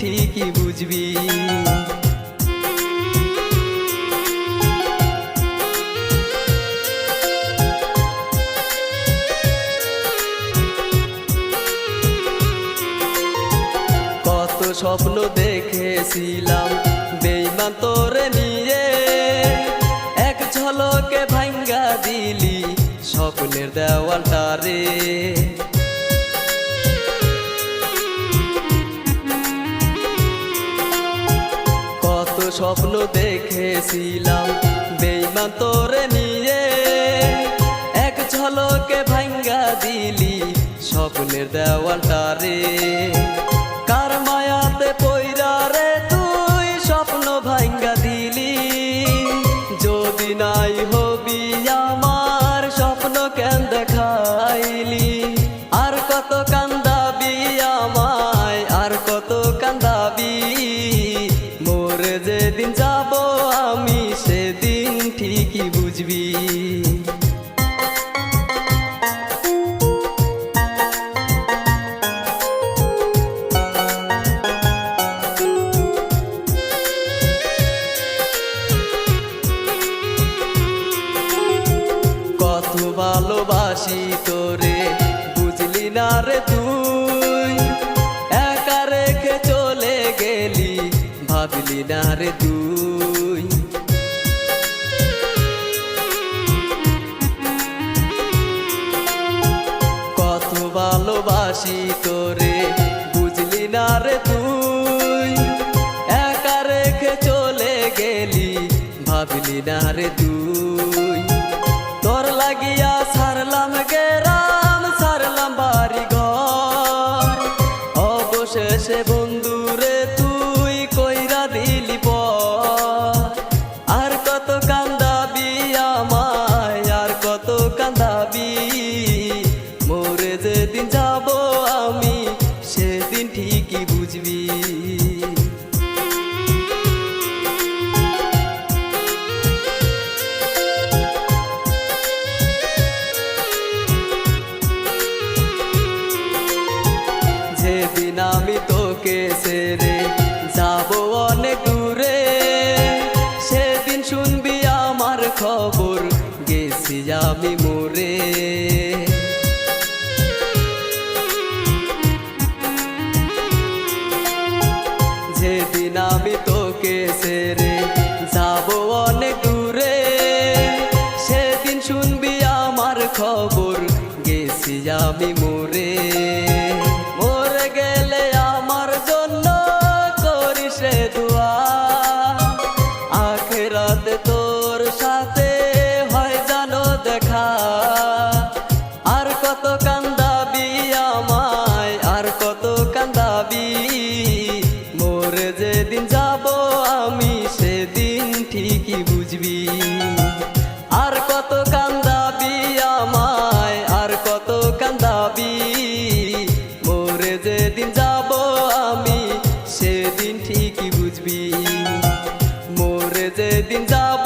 ঠিকই বুঝবি। কত স্বপ্ন দেখেছিলাম, বেইমান তোরে নিয়ে। এক ঝলকে ভাঙ্গা দিলি স্বপ্নের দেওয়ালটা রে। স্বপ্ন দেখেছিলাম। বেইমান তোরে নিয়ে এক ঝলকে ভাঙ্গা দিলি স্বপ্নের দেওয়ালটা রে। ঠিকই বুঝবি। কত ভালোবাসি তোরে, বুঝলি না রে তুই? একা রেখে চলে গেলি, ভাবলি না রে তুই? ভালোবাসি তোরে বুঝলি না রে তুই? একা রেখে চলে গেলি ভাবলি না রে তুই? ছেড়ে যাব অনেক দূরে। সেদিন শুনবি আমার খবর, গেছি আমি মোরে যেদিন আমি তোকে ছেড়ে যাব অনেক দূরে, সেদিন শুনবি আমার খবর, গেছি আমি মরে মোরে যেদিন যাব, আমি সেদিন ঠিকই বুঝবি। আর কত কান্দাবি আমায়, আর কত কান্দাবি মোরে যেদিন যাব, আমি সেদিন ঠিকই বুঝবি। মোরে যেদিন যাব